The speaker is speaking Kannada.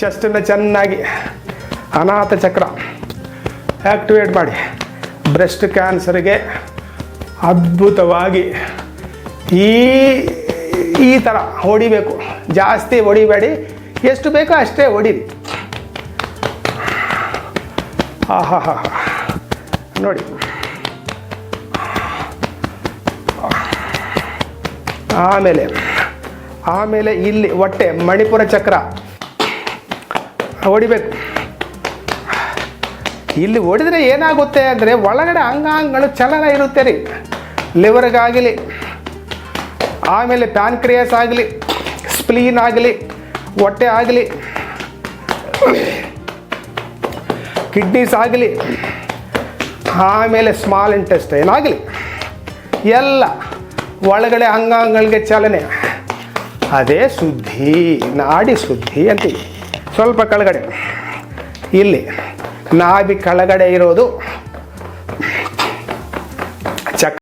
ಚೆಸ್ಟನ್ನು ಚೆನ್ನಾಗಿ ಅನಾಥ ಚಕ್ರ ಆ್ಯಕ್ಟಿವೇಟ್ ಮಾಡಿ. ಬ್ರೆಸ್ಟ್ ಕ್ಯಾನ್ಸರ್ಗೆ ಅದ್ಭುತವಾಗಿ ಈ ಈ ಥರ ಹೊಡಿಬೇಕು. ಜಾಸ್ತಿ ಹೊಡಿಬೇಡಿ. ಎಷ್ಟು ಬೇಕೋ ಅಷ್ಟೇ ಹೊಡೀರಿ. ಆಹಾ ಹಾ ನೋಡಿ. ಆಮೇಲೆ ಆಮೇಲೆ ಇಲ್ಲಿ ಹೊಟ್ಟೆ ಮಣಿಪುರ ಚಕ್ರ. ಹೊಡಿಬೇಕು. ಇಲ್ಲಿ ಹೊಡೆದ್ರೆ ಏನಾಗುತ್ತೆ ಅಂದರೆ ಒಳಗಡೆ ಅಂಗಾಂಗಗಳು ಚಲನ ಇರುತ್ತೆ ರೀ. ಲಿವರ್ಗಾಗಲಿ, ಆಮೇಲೆ ಪ್ಯಾನ್ಕ್ರಿಯಸ್ ಆಗಲಿ, ಸ್ಪ್ಲೀನ್ ಆಗಲಿ, ಹೊಟ್ಟೆ ಆಗಲಿ, ಕಿಡ್ನೀಸ್ ಆಗಲಿ, ಆಮೇಲೆ ಸ್ಮಾಲ್ ಇಂಟೆಸ್ಟೈನ್ ಆಗಲಿ. ಎಲ್ಲ ಒಳಗಡೆ ಅಂಗಾಂಗಗಳಿಗೆ ಚಲನೆ. ಅದೇ ಶುದ್ಧಿ, ನಾಡಿ ಶುದ್ಧಿ ಅಂತೀವಿ. ಸ್ವಲ್ಪ ಕೆಳಗಡೆ. ಇಲ್ಲಿ ನಾಭಿ ಕೆಳಗಡೆ ಇರೋದು ಚಕ್